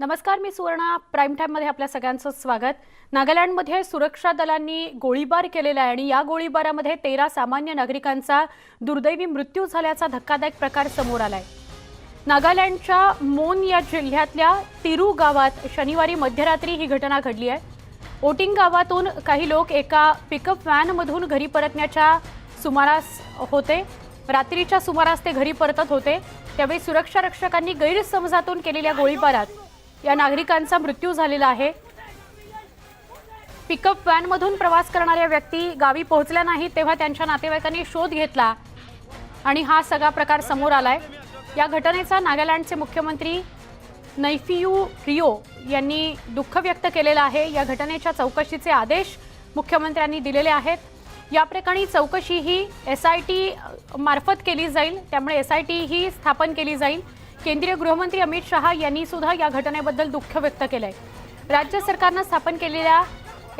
नमस्कार मी सुवर्णा. प्राईम टाईममध्ये आपल्या सगळ्यांचं स्वागत. नागालँडमध्ये सुरक्षा दलांनी गोळीबार केलेला आहे आणि या गोळीबारामध्ये तेरा सामान्य नागरिकांचा दुर्दैवी मृत्यू झाल्याचा धक्कादायक प्रकार समोर आलाय. नागालँडच्या मोन या जिल्ह्यातल्या तिरू गावात शनिवारी मध्यरात्री ही घटना घडली आहे. ओटिंग गावातून काही लोक एका पिकअप व्हॅनमधून घरी परतण्याच्या सुमारास होते. रात्रीच्या सुमारास ते घरी परतत होते. त्यावेळी सुरक्षा रक्षकांनी गैरसमजातून केलेल्या गोळीबारात या नागरिकांचा मृत्यू झालेला आहे. पिकअप व्हॅनमधून प्रवास करणाऱ्या व्यक्ती गावी पोहोचल्या नाही तेव्हा त्यांच्या नातेवाईकांनी शोध घेतला आणि हा सगळा प्रकार समोर आलाय. या घटनेचा नागालँडचे मुख्यमंत्री नैफियू रिओ यांनी दुःख व्यक्त केलेलं आहे. या घटनेच्या चौकशीचे आदेश मुख्यमंत्र्यांनी दिलेले आहेत. या प्रकरणी चौकशी ही एस आय टी मार्फत केली जाईल. त्यामुळे एस आय टी ही स्थापन केली जाईल. केंद्रीय गृहमंत्री अमित शहा यांनी सुद्धा या घटनेबद्दल दुःख व्यक्त केलंय. राज्य सरकारनं स्थापन केलेल्या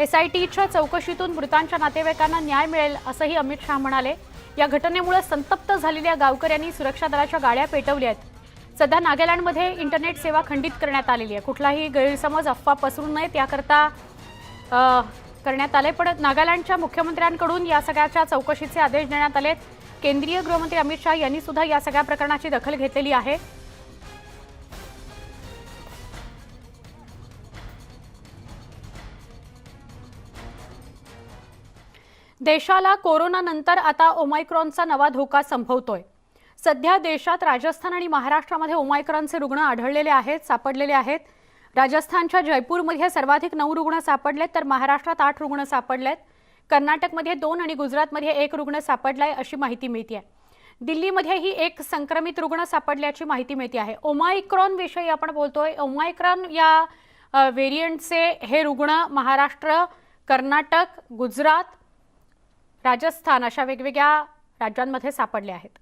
एस आय टीच्या चौकशीतून मृतांच्या नातेवाईकांना न्याय मिळेल असंही अमित शहा म्हणाले. या घटनेमुळे संतप्त झालेल्या गावकऱ्यांनी सुरक्षा दलाच्या गाड्या पेटवल्या आहेत. सध्या नागालँडमध्ये इंटरनेट सेवा खंडित करण्यात आलेली आहे. कुठलाही गैरसमज अफवा पसरू नयेत याकरता करण्यात आले पण नागालँडच्या मुख्यमंत्र्यांकडून या सगळ्याच्या चौकशीचे आदेश देण्यात आलेत. केंद्रीय गृहमंत्री अमित शहा यांनी सुद्धा या सगळ्या प्रकरणाची दखल घेतलेली आहे. देशाला कोरोनानंतर आता ओमायक्रॉनचा नवा धोका संभवतोय. सध्या देशात राजस्थान आणि महाराष्ट्रामध्ये ओमायक्रॉनचे रुग्ण आढळलेले आहेत सापडलेले आहेत. राजस्थानच्या जयपूरमध्ये सर्वाधिक नऊ रुग्ण सापडलेत तर महाराष्ट्रात आठ रुग्ण सापडलेत. कर्नाटकमध्ये दोन आणि गुजरातमध्ये एक रुग्ण सापडलाय अशी माहिती मिळते आहे दिल्लीमध्येही एक संक्रमित रुग्ण सापडल्याची माहिती मिळते आहे ओमायक्रॉन विषयी आपण बोलतोय. ओमायक्रॉन या व्हेरियंटचे हे रुग्ण महाराष्ट्र कर्नाटक गुजरात राजस्थान अशा वेगवेगळ्या राज्यांमध्ये सापडले आहेत.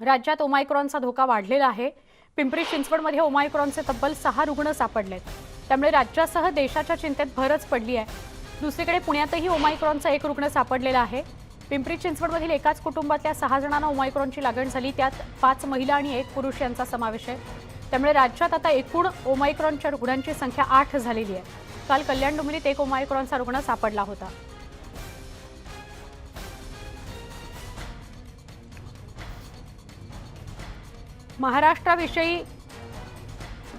राज्यात ओमायक्रॉनचा धोका वाढलेला आहे. पिंपरी चिंचवडमध्ये ओमायक्रॉनचे तब्बल सहा रुग्ण सापडलेत. त्यामुळे राज्यासह देशाच्या चिंतेत भरच पडली आहे. दुसरीकडे पुण्यातही ओमायक्रॉनचा एक रुग्ण सापडलेला आहे. पिंपरी चिंचवडमधील एकाच कुटुंबातल्या सहा जणांना ओमायक्रॉनची लागण झाली. त्यात पाच महिला आणि एक पुरुष यांचा समावेश आहे. त्यामुळे राज्यात आता एकूण ओमायक्रॉनच्या रुग्णांची संख्या आठ झालेली आहे. काल कल्याण डोंबिवलीत एक ओमायक्रॉनचा रुग्ण सापडला होता. महाराष्ट्राविषयी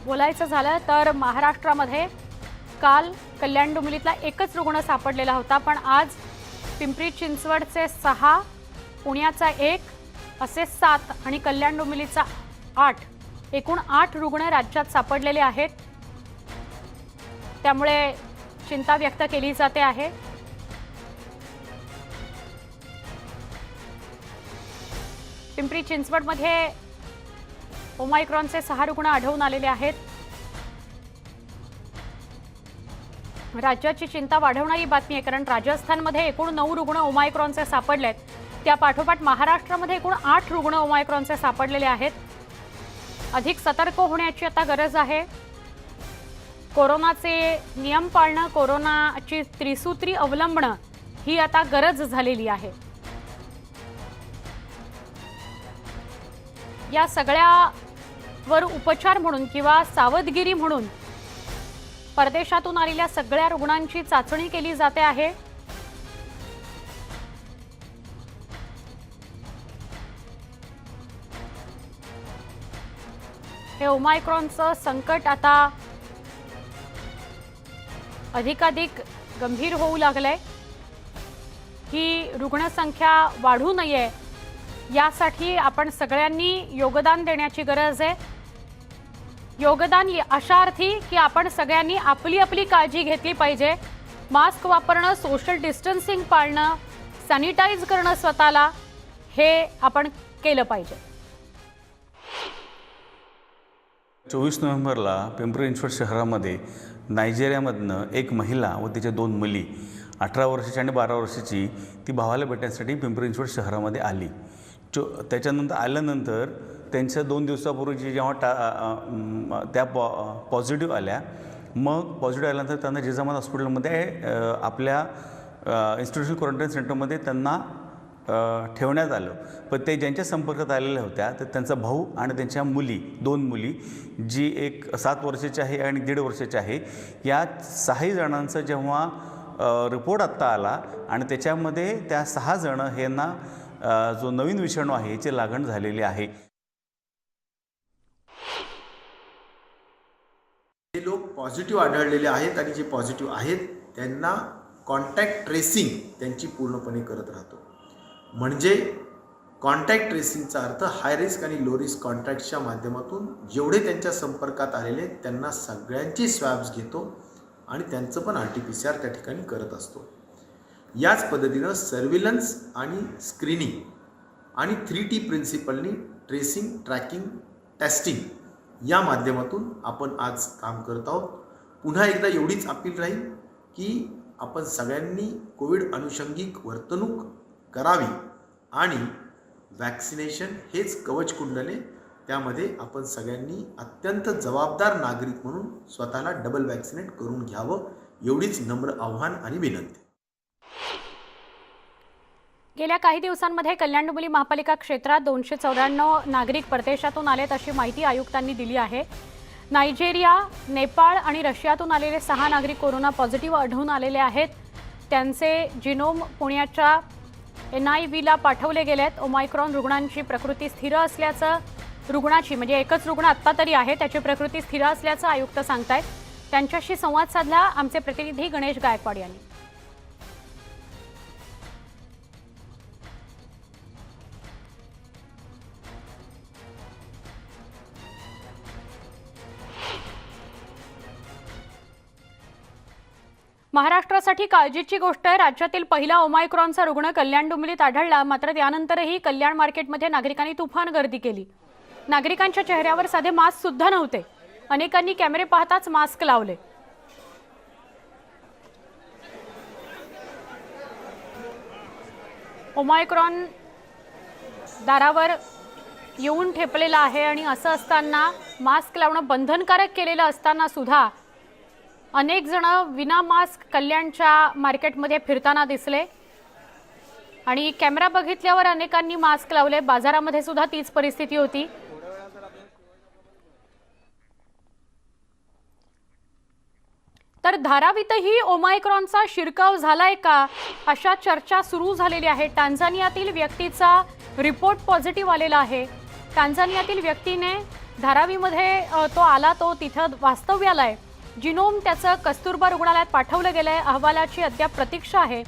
बोलायचं झालं तर महाराष्ट्रामध्ये काल कल्याण डोंबिवलीतला एकच रुग्ण सापडलेला होता पण आज पिंपरी चिंचवडचे सहा पुण्याचा एक असे सात आणि कल्याण डोंबिवलीचा आठ एकूण आठ रुग्ण राज्यात सापडलेले आहेत. त्यामुळे चिंता व्यक्त केली जाते आहे. पिंपरी चिंचवडमध्ये ओमायक्रॉनचे सहा रुग्ण आढळून आलेले आहेत. राज्याची चिंता वाढवणारी बातमी आहे कारण राजस्थानमध्ये एकूण नऊ रुग्ण ओमायक्रॉनचे सापडलेत. त्या पाठोपाठ महाराष्ट्रामध्ये एकूण आठ रुग्ण ओमायक्रॉनचे सापडलेले आहेत. अधिक सतर्क होण्याची आता गरज आहे. कोरोनाचे नियम पाळणं कोरोनाची त्रिसूत्री अवलंबणं ही आता गरज झालेली आहे. या सगळ्यावर उपचार म्हणून किंवा सावधगिरी म्हणून परदेशातून आलेल्या सगळ्या रुग्णांची चाचणी केली जाते आहे. हे ओमायक्रॉनचं संकट आता अधिकाधिक गंभीर होऊ लागलंय. ही रुग्णसंख्या वाढू नये यासाठी आपण सगळ्यांनी योगदान देण्याची गरज आहे. योगदान अशा अर्थी की आपण सगळ्यांनी आपली आपली काळजी घेतली पाहिजे. मास्क वापरणं सोशल डिस्टन्सिंग पाळणं सॅनिटाईज करणं स्वतःला हे आपण केलं पाहिजे. चोवीस नोव्हेंबरला पिंपरी चिंचवड शहरामध्ये नायजेरियामधनं एक महिला व तिच्या दोन मुली अठरा वर्षाची आणि बारा वर्षाची ती भावाला भेटण्यासाठी पिंपरी चिंचवड शहरामध्ये आली. चो त्याच्यानंतर आल्यानंतर त्यांच्या दोन दिवसापूर्वी जेव्हा टा त्या पॉ पॉझिटिव्ह आल्या मग पॉझिटिव्ह आल्यानंतर त्यांना जिजामात हॉस्पिटलमध्ये आपल्या इन्स्टिट्यूशनल क्वारंटाईन सेंटरमध्ये त्यांना ठेवण्यात आलं. पण ते ज्यांच्या संपर्कात आलेल्या होत्या तर त्यांचा भाऊ आणि त्यांच्या मुली दोन मुली जी एक सात वर्षाची आहे आणि दीड वर्षाची आहे या सहाही जणांचं जेव्हा रिपोर्ट आत्ता आला आणि त्याच्यामध्ये त्या सहा जणं ह्यांना जो नवीन विषाणू आहे याची लागण झालेली आहे. जे लोक पॉझिटिव्ह आढळलेले आहेत आणि जे पॉझिटिव्ह आहेत त्यांना कॉन्टॅक्ट ट्रेसिंग त्यांची पूर्णपणे करत राहतो. म्हणजे कॉन्टॅक्ट ट्रेसिंगचा अर्थ हाय रिस्क आणि लो रिस्क कॉन्टॅक्टच्या माध्यमातून जेवढे त्यांच्या संपर्कात आलेले आहेत, त्यांना सगळ्यांची स्वॅब्स घेतो आणि त्यांचं पण R T P C R त्या ठिकाणी करत असतो. याच पद्धतीनं सर्व्हिलन्स आणि स्क्रीनिंग आणि थ्री टी प्रिन्सिपलनी ट्रेसिंग ट्रॅकिंग टेस्टिंग या माध्यमातून आपण आज काम करत आहोत. पुन्हा एकदा एवढीच अपील राहील की आपण सगळ्यांनी कोविड अनुषंगिक वर्तणूक करावी. आणि वॅक्सिनेशन हेच कवच कुंडले त्यामध्ये आपण सगळ्यांनी अत्यंत जबाबदार नागरिक म्हणून स्वतःला डबल वॅक्सिनेट करून घ्यावं एवढीच नम्र आव्हान आणि विनंती. गेल्या काही दिवसांमध्ये कल्याण डोंबिवली महापालिका क्षेत्रात दोनशे चौऱ्याण्णव नागरिक परदेशातून आलेत अशी माहिती आयुक्तांनी दिली आहे. नायजेरिया नेपाळ आणि रशियातून आलेले सहा नागरिक कोरोना पॉझिटिव्ह आढळून आलेले आहेत. त्यांचे जिनोम पुण्याच्या एन आय व्हीला पाठवले गेलेत. ओमायक्रॉन रुग्णांची प्रकृती स्थिर असल्याचं रुग्णाची म्हणजे एकच रुग्ण आत्ता तरी आहे त्याची प्रकृती स्थिर असल्याचं आयुक्त सांगतायत. त्यांच्याशी संवाद साधला आमचे प्रतिनिधी गणेश गायकवाड यांनी. महाराष्ट्रासाठी काळजीची गोष्ट आहे. राज्यातील पहिला ओमायक्रॉनचा रुग्ण कल्याण डुंबलीत आढळला. मात्र त्यानंतरही कल्याण मार्केटमध्ये नागरिकांनी तुफान गर्दी केली. नागरिकांच्या चेहऱ्यावर साधे मास्क सुद्धा नव्हते. अनेकांनी कॅमेरे पाहताच मास्क लावले. ओमायक्रॉन दारावर येऊन ठेपलेला आहे आणि असं असताना मास्क लावणं बंधनकारक केलेलं असताना सुद्धा अनेक जण विना मास्क कल्याणच्या मार्केटमध्ये फिरताना दिसले. आणि कॅमेरा बघितल्यावर अनेकांनी मास्क लावले. बाजारामध्ये सुद्धा तीच परिस्थिती होती. तर धारावीतही ओमायक्रॉनचा शिरकाव झालाय का? अशा चर्चा सुरू झालेली आहे. टांझानियातील व्यक्तीचा रिपोर्ट पॉझिटिव्ह आलेला आहे. टांझानियातील व्यक्तीने धारावीमध्ये तो आला तो तिथं वास्तव्याला आहे जिनोम त्याचं कस्तुरबा रुग्णालयात पाठवलं गेलं आहे अहवालाची अद्याप प्रतीक्षा आहे.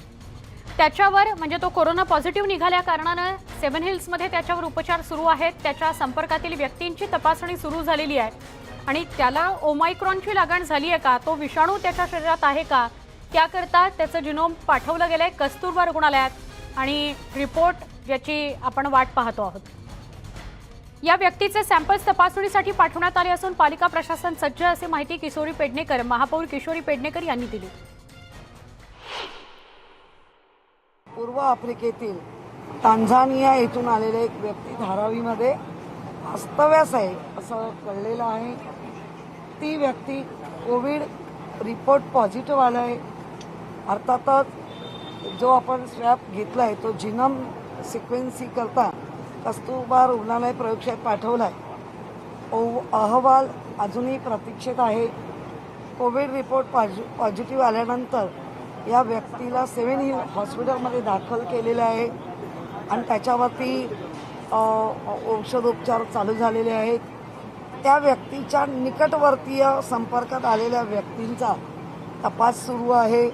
त्याच्यावर म्हणजे तो कोरोना पॉझिटिव्ह निघाल्या कारणानं सेव्हन हिल्समध्ये त्याच्यावर उपचार सुरू आहेत. त्याच्या संपर्कातील व्यक्तींची तपासणी सुरू झालेली आहे. आणि त्याला ओमायक्रॉनची लागण झाली आहे का? तो विषाणू त्याच्या शरीरात आहे का? त्याकरता त्याचं जिनोम पाठवलं गेलं आहे कस्तुरबा रुग्णालयात. आणि रिपोर्ट याची आपण वाट पाहतो आहोत. या व्यक्तीचे सॅम्पल्स तपासणीसाठी पाठवण्यात आले असून पालिका प्रशासन सज्ज असे माहिती किशोरी पेडणेकर महापौर किशोरी पेडणेकर यांनी दिली. पूर्व आफ्रिकेतील टांझानिया येथून आलेले एक व्यक्ती धारावीमध्ये वास्तव्यास आहे असं कळलेलं आहे. ती व्यक्ती कोविड रिपोर्ट पॉझिटिव्ह आला आहे अर्थातच जो आपण स्वॅब घेतला आहे तो जिनम सिक्वेन्सी करता कस्तुरबा रुग्णालय प्रयोगशाळेत पाठवला आहे अहवाल अजूनही प्रतीक्षेत आहे. कोविड रिपोर्ट पॉझि पॉझिटिव्ह आल्यानंतर या व्यक्तीला सेव्हन हिल हॉस्पिटलमध्ये दाखल केलेलं आहे. आणि त्याच्यावरती औषधोपचार चालू झालेले आहेत. त्या व्यक्तीच्या निकटवर्तीय संपर्कात आलेल्या व्यक्तींचा तपास सुरू आहे.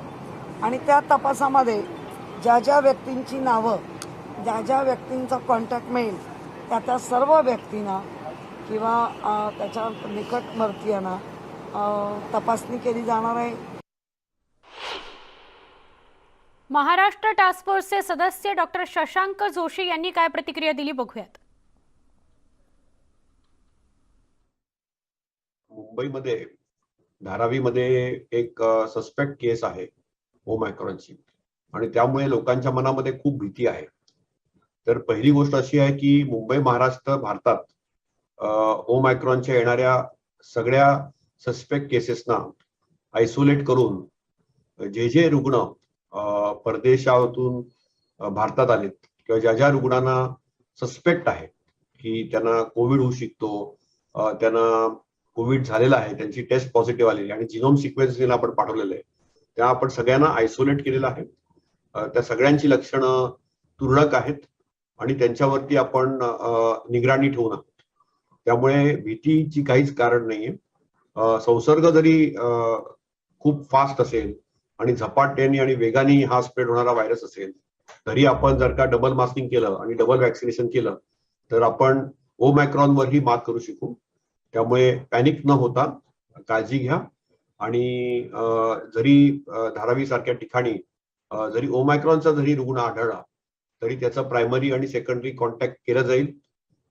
आणि त्या तपासामध्ये ज्या ज्या व्यक्तींची नावं ज्या ज्या व्यक्तींचा कॉन्टॅक्ट मिळेल त्या त्या सर्व व्यक्तींना किंवा त्याच्या निकटवर्तीयांना अ, तपासणी केली जाणार आहे. महाराष्ट्र टास्क फोर्सचे सदस्य डॉक्टर शशांक जोशी यांनी काय प्रतिक्रिया दिली बघूयात. मुंबईमध्ये धारावीमध्ये एक सस्पेक्ट केस आहे ओमायक्रॉनची आणि त्यामुळे लोकांच्या मनामध्ये खूप भीती आहे. तर पहिली गोष्ट अशी आहे की मुंबई महाराष्ट्र भारतात ओमायक्रॉनच्या येणाऱ्या सगळ्या सस्पेक्ट केसेसना आयसोलेट करून जे जे रुग्ण परदेशातून भारतात आलेत किंवा ज्या ज्या रुग्णांना सस्पेक्ट आहे की त्यांना कोविड होऊ शकतो त्यांना कोविड झालेला आहे त्यांची टेस्ट पॉझिटिव्ह आलेली आणि जिनोम सिक्वेन्सिंगला आपण पाठवलेलं आहे त्या आपण सगळ्यांना आयसोलेट केलेलं आहे. त्या सगळ्यांची लक्षणं तुरळक आहेत. आणि त्यांच्यावरती आपण निगराणी ठेवून आहोत. त्यामुळे भीतीची काहीच कारण नाहीये. संसर्ग जरी खूप फास्ट असेल आणि झपाट्याने आणि वेगाने हा स्प्रेड होणारा व्हायरस असेल तरी आपण जर का डबल मास्किंग केलं आणि डबल वॅक्सिनेशन केलं तर आपण ओमॅक्रॉनवरही मात करू शकू. त्यामुळे पॅनिक न होता काळजी घ्या. आणि जरी धारावी सारख्या ठिकाणी जरी ओमायक्रॉनचा जरी रुग्ण आढळला तरी त्याचा प्रायमरी आणि सेकंडरी कॉन्टॅक्ट केलं जाईल.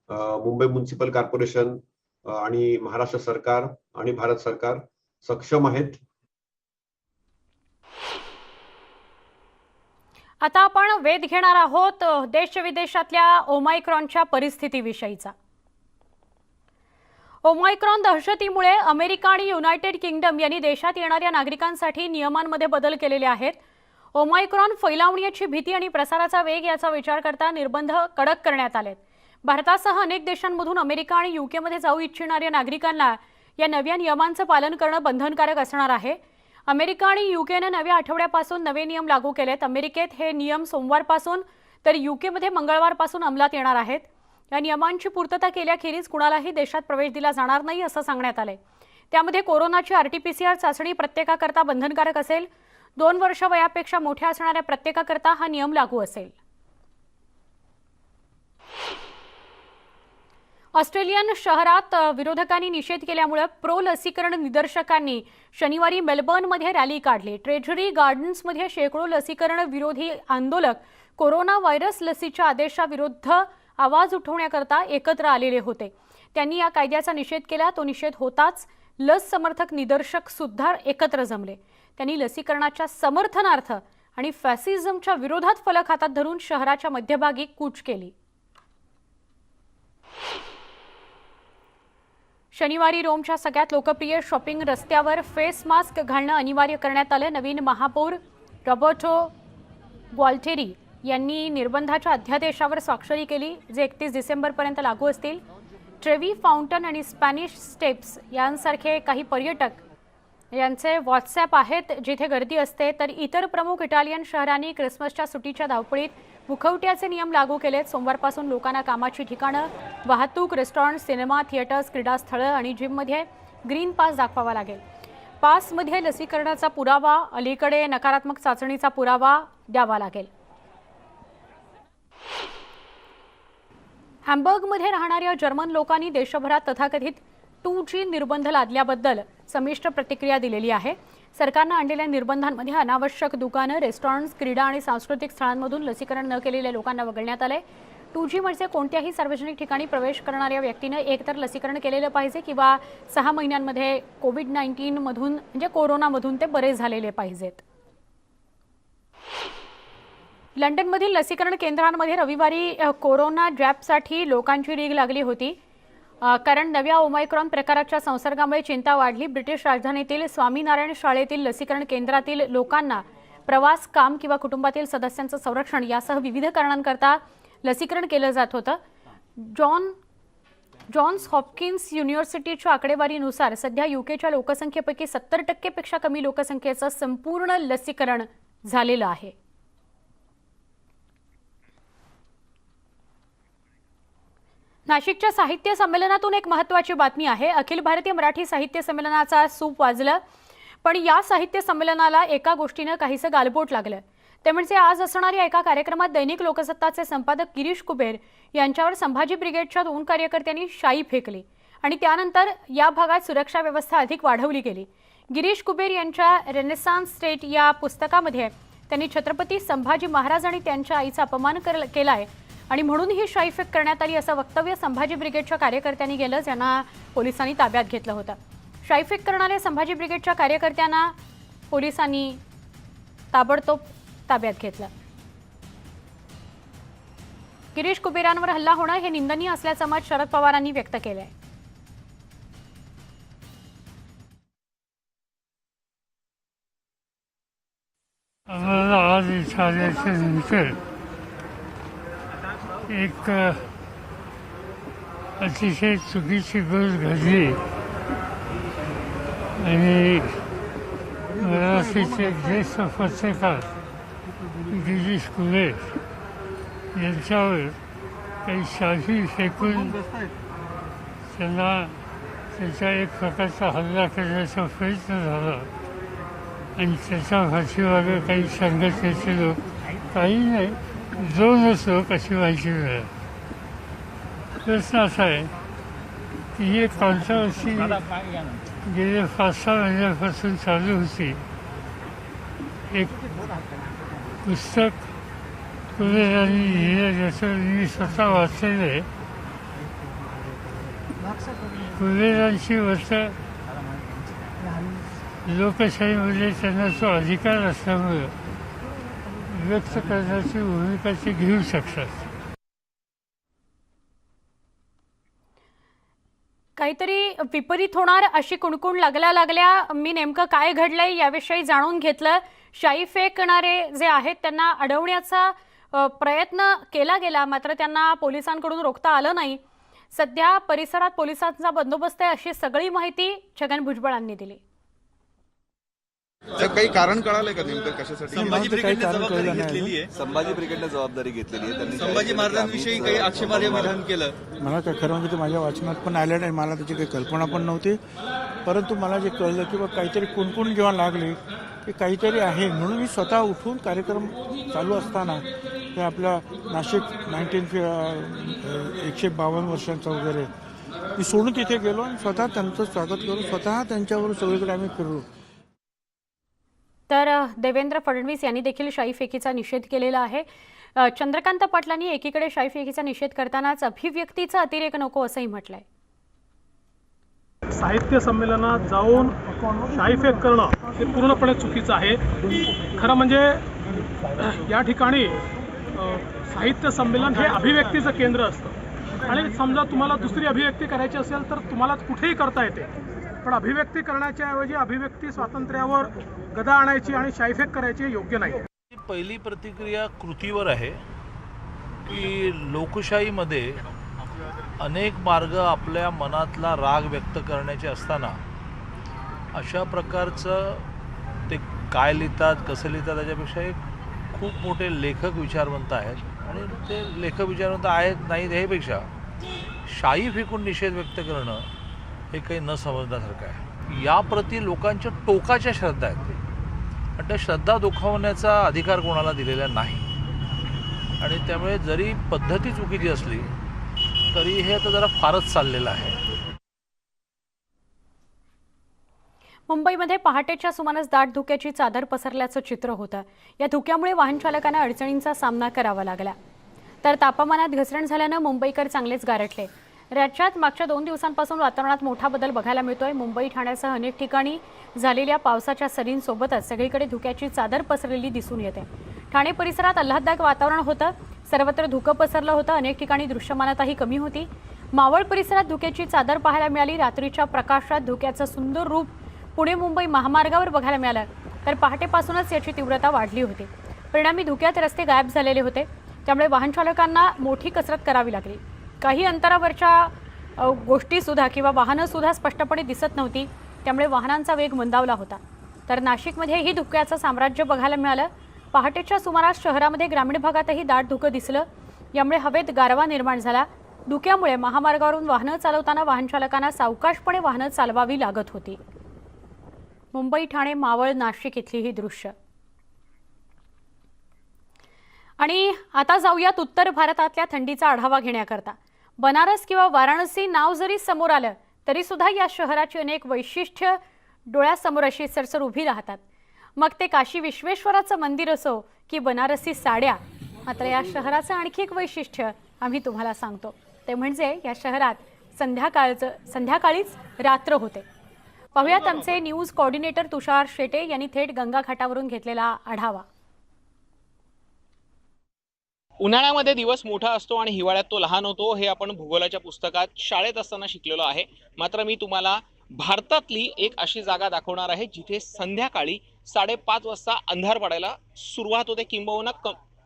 मुंबई म्युन्सिपल कॉर्पोरेशन आणि महाराष्ट्र सरकार आणि भारत सरकार सक्षम आहेत. आता आपण वेध घेणार आहोत देश विदेशातल्या ओमायक्रॉनच्या परिस्थितीविषयीचा. ओमायक्रॉन दहशतीमुळे अमेरिका आणि युनायटेड किंगडम यांनी देशात येणाऱ्या नागरिकांसाठी नियमांमध्ये बदल केलेले आहेत. ओमायक्रॉन फैलावण्याची भीती आणि प्रसाराचा वेग याचा विचार करता निर्बंध कडक करण्यात आलेत. भारतासह अनेक देशांमधून अमेरिका आणि युकेमध्ये जाऊ इच्छिणाऱ्या नागरिकांना या नव्या नियमांचं पालन करणं बंधनकारक असणार आहे. अमेरिका आणि युकेनं नव्या आठवड्यापासून नवे नियम लागू केलेत. अमेरिकेत हे नियम सोमवारपासून तर युकेमध्ये मंगळवारपासून अंमलात येणार आहेत. या नियमांची पूर्तता केल्याखेरीज कुणालाही देशात प्रवेश दिला जाणार नाही असं सांगण्यात आलंय. त्यामध्ये कोरोनाची आरटीपीसीआर चाचणी प्रत्येकाकरता बंधनकारक असेल. दोन वर्ष वयापेक्षा मोठ्या असणाऱ्या प्रत्येकाकरता हा नियम लागू असेल. ऑस्ट्रेलियन शहरात विरोधकांनी निषेध केल्यामुळे प्रो लसीकरण निदर्शकांनी शनिवारी मेलबर्नमध्ये रॅली काढली. ट्रेझरी गार्डन्समध्ये शेकडो लसीकरण विरोधी आंदोलक कोरोना व्हायरस लसीच्या आदेशाविरुद्ध आवाज उठवण्याकरता एकत्र आलेले होते. त्यांनी या कायद्याचा निषेध केला. तो निषेध होताच लस समर्थक निदर्शक सुद्धा एकत्र जमले. त्यांनी लसीकरणाच्या समर्थनार्थ आणि फॅसिझमच्या विरोधात फलक हातात धरून शहराच्या मध्यभागी कूच केली. शनिवारी रोमच्या सगळ्यात लोकप्रिय शॉपिंग रस्त्यावर फेस मास्क घालणं अनिवार्य करण्यात आलं. नवीन महापौर रॉबर्टो ग्वाल्टेरी यांनी निर्बंधाच्या अध्यादेशावर स्वाक्षरी केली जे एकतीस डिसेंबरपर्यंत लागू असतील. ट्रेवी फाउंटन आणि स्पॅनिश स्टेप्स यांसारखे काही पर्यटक यांचे व्हॉट्सॲप आहेत. जिथे गर्दी असते तर इतर प्रमुख इटालियन शहरांनी क्रिसमसच्या सुट्टीच्या धावपळीत मुखवट्याचे नियम लागू केलेत. सोमवारपासून लोकांना कामाची ठिकाणं वाहतूक रेस्टॉरंट सिनेमा थिएटर्स क्रीडास्थळं आणि जिममध्ये ग्रीन पास दाखवावा लागेल. पासमध्ये लसीकरणाचा पुरावा अलीकडे नकारात्मक चाचणीचा पुरावा द्यावा लागेल. हॅम्बर्गमध्ये राहणाऱ्या जर्मन लोकांनी देशभरात तथाकथित टू जी निर्बंध लादल्याबद्दल संमिश्र प्रतिक्रिया दिलेली आहे. सरकारनं आणलेल्या निर्बंधांमध्ये अनावश्यक दुकानं रेस्टॉरंट्स क्रीडा आणि सांस्कृतिक स्थळांमधून लसीकरण न केलेल्या लोकांना वगळण्यात आलंय. टू जी म्हणजे कोणत्याही सार्वजनिक ठिकाणी प्रवेश करणाऱ्या व्यक्तीनं एकतर लसीकरण केलेलं पाहिजे किंवा सहा महिन्यांमध्ये कोविड नाईन्टीनमधून म्हणजे कोरोनामधून ते बरे झालेले पाहिजेत. लंडनमधील लसीकरण केंद्रांमध्ये रविवारी कोरोना जॅबसाठी लोकांची रीग लागली होती. कारण नव्या ओमायक्रॉन प्रकाराच्या संसर्गामुळे चिंता वाढली. ब्रिटिश राजधानीतील स्वामीनारायण शाळेतील लसीकरण केंद्रातील लोकांना प्रवास काम किंवा कुटुंबातील सदस्यांचं संरक्षण यासह विविध कारणांकरता लसीकरण केलं जात होतं. जॉन जॉन्स हॉपकिन्स युनिव्हर्सिटीच्या आकडेवारीनुसार सध्या युकेच्या लोकसंख्येपैकी सत्तर टक्केपेक्षा कमी लोकसंख्येचं संपूर्ण लसीकरण झालेलं आहे. नाशिकच्या साहित्य संमेलनातून एक महत्त्वाची बातमी आहे. अखिल भारतीय मराठी साहित्य संमेलनाचा सूप वाजलं. पण या साहित्य संमेलनाला एका गोष्टीनं काहीसं गालबोट लागलं. ते म्हणजे आज असणाऱ्या एका कार्यक्रमात दैनिक लोकसत्ताचे संपादक गिरीश कुबेर यांच्यावर संभाजी ब्रिगेडच्या दोन कार्यकर्त्यांनी शाई फेकली आणि त्यानंतर या भागात सुरक्षा व्यवस्था अधिक वाढवली गेली. गिरीश कुबेर यांच्या रेनेसान्स स्टेट या पुस्तकामध्ये त्यांनी छत्रपती संभाजी महाराज आणि त्यांच्या आईचा अपमान कर- आहे आणि म्हणून ही शाईफेक करण्यात आली असं वक्तव्य संभाजी ब्रिगेडच्या कार्यकर्त्यांनी केलं ज्यांना पोलिसांनी ताब्यात घेतलं होतं. शाईफेक करणाऱ्या संभाजी ब्रिगेडच्या कार्यकर्त्यांना पोलिसांनी ताबडतोब ताब्यात घेतलं. गिरीश कुबेरांवर हल्ला होणं हे निंदनीय असल्याचं मत शरद पवारांनी व्यक्त केलं आहे आम्हाला आज द्यायची नंतर एक अतिशय चुकीची गोष्ट घडली. आणि मराठीचे ज्येष्ठ पत्रकार गिरीश कुले यांच्यावर काही शाही फेकून त्यांना त्याचा एक प्रकारचा हल्ला करण्याचा प्रयत्न झाला. आणि त्याच्या भाषेमागे काही संघटनेचे लोक काही नाही दोनच लोक अशी माहिती मिळाली प्रश्न असा आहे की ही कॉन्ट्रवर्सी गेले पाच सहा महिन्यापासून चालू होती. एक पुस्तक कुलेरांनी लिहिलं ज्याचं मी स्वतः वाचलेलं आहे. कुलेरांची मत लोकशाहीमध्ये त्यांना तो अधिकार असल्यामुळं व्यक्त करण्याची भूमिका ते घेऊ शकतात. काहीतरी विपरीत होणार अशी कुणकुण लागल्या लागल्या मी नेमकं काय घडलंय याविषयी जाणून घेतलं. शाई फेकणारे जे आहेत त्यांना अडवण्याचा प्रयत्न केला गेला मात्र त्यांना पोलिसांकडून रोखता आलं नाही. सध्या परिसरात पोलिसांचा बंदोबस्त आहे अशी सगळी माहिती छगन भुजबळांनी दिली. साहेब काही कारण कळालंय का नेमकं कशासाठी? संभाजी ब्रिगेडने जबाबदारी घेतलेली आहे. संभाजी ब्रिगेडने जबाबदारी घेतलेली आहे. त्यांनी संभाजी महाराजांविषयी काही आक्षेपार्ह विधान केलं? मला काय खरं म्हणजे ते माझ्या वाचनात पण आलं नाही मला त्याची काही कल्पना पण नव्हती. परंतु मला जे कळलं की बा काहीतरी कुणकुण जेव्हा लागले की काहीतरी आहे. म्हणून मी स्वतः उठून कार्यक्रम चालू असताना ते आपल्या नाशिक नाईन्टीन एकशे बावन्न वर्षांचा वगैरे मी सोडून तिथे गेलो आणि स्वतः त्यांचं स्वागत करून स्वतः त्यांच्यावर सगळीकडे आम्ही फिरलो. तर देवेंद्र फडणवीस यांनी देखील शाई फेकीचा निषेध केलेला आहे. चंद्रकांत पाटलांनी एकीकडे शाई फेकीचा निषेध करतानाच अभिव्यक्तीचा अतिरेक नको असंही म्हटलंय. साहित्य संमेलनात जाऊन शाईफेक करणं हे पूर्णपणे चुकीचं आहे. खरं म्हणजे या ठिकाणी साहित्य संमेलन हे अभिव्यक्तीचं केंद्र असतं. आणि समजा तुम्हाला दुसरी अभिव्यक्ती करायची असेल तर तुम्हाला कुठेही करता येते. पण अभिव्यक्ती करण्याच्या ऐवजी अभिव्यक्ती स्वातंत्र्यावर गदा आणायची आणि शाईफेक करायची योग्य नाही. पहिली प्रतिक्रिया कृतीवर आहे की लोकशाहीमध्ये अनेक मार्ग आपल्या मनातला राग व्यक्त करण्याचे असताना अशा प्रकारचं ते काय लिहितात कसं लिहितात त्याच्यापेक्षा एक खूप मोठे लेखक विचारवंत आहेत. आणि ते लेखक विचारवंत आहेत नाहीत ह्यापेक्षा शाई फेकून निषेध व्यक्त करणं हे काही न समजण्यासारखं आहे. याप्रती लोकांच्या टोकाच्या श्रद्धा आहेत. पण त्या श्रद्धा दुखावण्याचा अधिकार कोणाला दिलेला नाही. आणि त्यामुळे जरी पद्धती चुकीची असली तरी हे आता जरा फारच चाललेलं आहे. मुंबईमध्ये पहाटेच्या सुमारास दाट धुक्याची चादर पसरल्याचं चित्र होतं. या धुक्यामुळे वाहन चालकांना अडचणींचा सामना करावा लागला. तर तापमानात घसरण झाल्यानं मुंबईकर चांगलेच गारठले. राज्यात मागच्या दोन दिवसांपासून वातावरणात मोठा बदल बघायला मिळतोय. मुंबई ठाण्यासह अनेक ठिकाणी झालेल्या पावसाच्या सरींसोबतच सगळीकडे धुक्याची चादर पसरलेली दिसून येते. ठाणे परिसरात आल्हाददायक वातावरण होतं. सर्वत्र धुकं पसरलं होतं. अनेक ठिकाणी दृश्यमानताही कमी होती. मावळ परिसरात धुक्याची चादर पाहायला मिळाली. रात्रीच्या प्रकाशात धुक्याचं सुंदर रूप पुणे मुंबई महामार्गावर बघायला मिळालं. तर पहाटेपासूनच याची तीव्रता वाढली होती. परिणामी धुक्यात रस्ते गायब झालेले होते. त्यामुळे वाहनचालकांना मोठी कसरत करावी लागली. काही अंतरावरच्या गोष्टीसुद्धा किंवा वाहनंसुद्धा स्पष्टपणे दिसत नव्हती. त्यामुळे वाहनांचा वेग मंदावला होता. तर नाशिकमध्येही धुक्याचं साम्राज्य बघायला मिळालं. पहाटेच्या सुमारास शहरामध्ये ग्रामीण भागातही दाट धुकं दिसलं. यामुळे हवेत गारवा निर्माण झाला. धुक्यामुळे महामार्गावरून वाहनं चालवताना वाहनचालकांना सावकाशपणे वाहनं चालवावी लागत होती. मुंबई ठाणे मावळ नाशिक इथली ही दृश्य. आणि आता जाऊयात उत्तर भारतातल्या थंडीचा आढावा घेण्याकरता. बनारस किंवा वाराणसी नाव जरी समोर आलं तरी सुद्धा या शहराची अनेक वैशिष्ट्य डोळ्यासमोर अशी सरसर उभी राहतात. मग ते काशी विश्वेश्वराचं मंदिर असो की बनारसी साड्या मात्र या शहराचं आणखी एक वैशिष्ट्य आम्ही तुम्हाला सांगतो. ते म्हणजे या शहरात संध्याकाळचं संध्याकाळीच रात्र होते. पाहुयात आमचे न्यूज कोऑर्डिनेटर तुषार शेटे यांनी थेट गंगाघाटावरून घेतलेला आढावा. उन्हाळ्यामध्ये दिवस मोठा असतो आणि हिवाळ्यात तो लहान होतो हे आपण भूगोलाच्या पुस्तकात शाळेत असताना शिकलेलो आहे. मात्र मी तुम्हाला भारतातली एक अशी जागा दाखवणार आहे जिथे संध्याकाळी साडेपाच वाजता अंधार पडायला सुरुवात होते. किंबहुना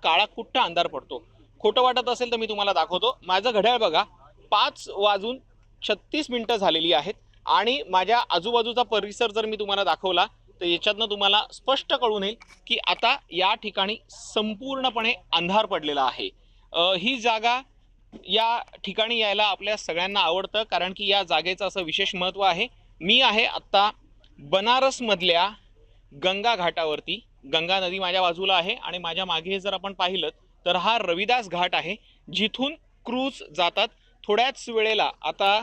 काळा कुठ्ठा अंधार पडतो. खोटं वाटत असेल तर मी तुम्हाला दाखवतो. माझं घड्याळ बघा पाच वाजून छत्तीस मिनिटं झालेली आहेत आणि माझ्या आजूबाजूचा परिसर जर मी तुम्हाला दाखवला तर याच्यातनं तुम्हाला स्पष्ट कळून येईल की आता या ठिकाणी संपूर्णपणे अंधार पडलेला आहे. ही जागा या ठिकाणी यायला आपल्या सगळ्यांना आवडतं कारण की या जागेचं असं विशेष महत्त्व आहे. मी आहे आत्ता बनारसमधल्या गंगा घाटावरती. गंगा नदी माझ्या बाजूला आहे आणि माझ्या मागे जर आपण पाहिलं तर हा रविदास घाट आहे जिथून क्रूज जातात. थोड्याच वेळेला आता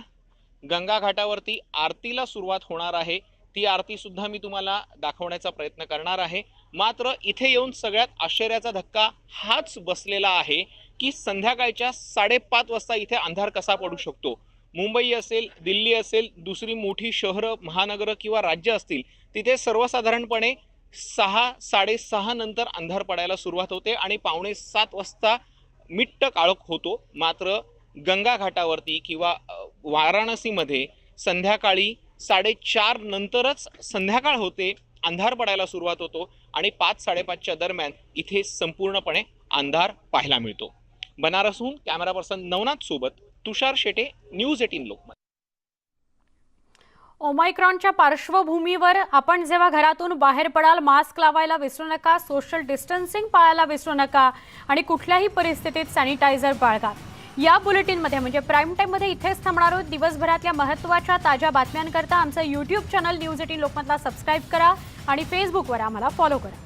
गंगा घाटावरती आरतीला सुरुवात होणार आहे. ती आरती सुद्धा मी तुम्हाला दाखवण्याचा प्रयत्न करणार आहे. मात्र इथे येऊन सगळ्यात आश्चर्याचा धक्का हाच बसलेला आहे की संध्याकाळच्या साडेपाच वाजता इथे अंधार कसा पडू शकतो? मुंबई असेल दिल्ली असेल दुसरी मोठी शहरं महानगरं किंवा राज्य असतील तिथे सर्वसाधारणपणे सहा साडेसहा नंतर अंधार पडायला सुरुवात होते आणि पावणे सात वाजता मिट्ट काळोख होतो. मात्र गंगा घाटावरती किंवा वाराणसीमध्ये संध्याकाळी साडेचार नंतरच संध्याकाळ होते अंधार पडायला सुरुवात होतो आणि पाच साडेपाचच्या दरम्यान इथे संपूर्णपणे अंधार पाहायला मिळतो. बनारसहून कॅमेरा पर्सन नवनाथ सोबत तुषार शेटे न्यूज एटीन लोकमत. ओमायक्रॉनच्या पार्श्वभूमीवर आपण जेव्हा घरातून बाहेर पडाल मास्क लावायला विसरू नका सोशल डिस्टन्सिंग पाळायला विसरू नका आणि कुठल्याही परिस्थितीत सॅनिटायझर बाळगा. या बुलेटिनमध्ये म्हणजे प्राईम टाईममध्ये इथेच थांबणार आहोत. दिवसभरातल्या महत्त्वाच्या ताज्या बातम्यांकरता आमचं यूट्यूब चॅनल न्यूज एटीन लोकमतला सबस्क्राईब करा आणि फेसबुकवर आम्हाला फॉलो करा.